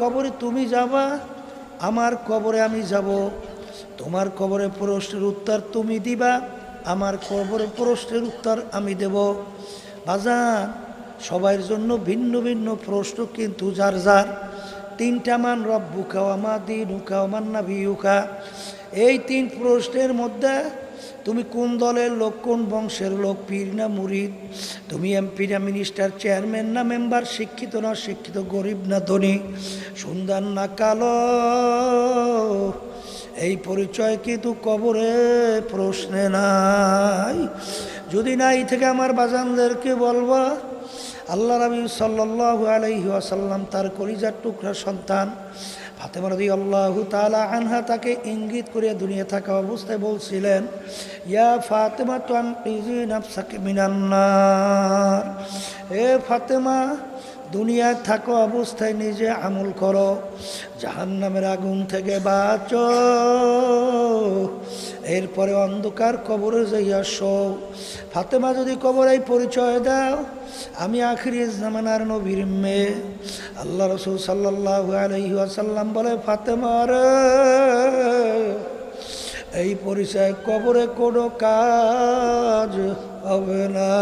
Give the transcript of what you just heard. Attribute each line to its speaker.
Speaker 1: কবরে তুমি যাবা, আমার কবরে আমি যাব। তোমার কবরে প্রশ্নের উত্তর তুমি দিবা, আমার কবরে প্রশ্নের উত্তর আমি দেব। বাজান সবার জন্য ভিন্ন ভিন্ন প্রশ্ন কিন্তু যার যার। তিনটা মান রব্বুকা আমা দিনুকা আমার নাবিউকা এই তিন প্রশ্নের মধ্যে তুমি কোন দলের লোক, কোন বংশের লোক, পীর না মুরিদ? তুমি এমপি না মিনিস্টার, চেয়ারম্যান না মেম্বার, শিক্ষিত না শিক্ষিত গরিব না ধনী, সুন্দর না কালো? এই পরিচয় কিন্তু কবরে প্রশ্নে নাই? যদি না এই থেকে আমার বাজানদেরকে বলবা আল্লাহ নবী সাল্লাল্লাহু আলাইহি ওয়াসাল্লাম তার কলিজার টুকরা সন্তান ফাতেমা রদি আল্লাহ তালা আনহা তাকে ইঙ্গিত করে দুনিয়া থাকা অবস্থায় বলছিলেন, ইয়া ফাতেমা তো আনকিজি নাফসাকে মিনান্নার এ ফাতেমা, দুনিয়ায় থাকা অবস্থায় নিজে আমল করো, জাহান্নামের আগুন থেকে বাঁচ। এরপরে অন্ধকার কবরে যাইয়া শো ফাতেমা যদি কবরে পরিচয় দাও, আমি আখিরি জামানার নবীর মেয়ে। আল্লাহ রসুল সাল্লাহ আলহি আসাল্লাম বলে ফাতেমার এই পরিচয় কবরে কোনো কাজ হবে না।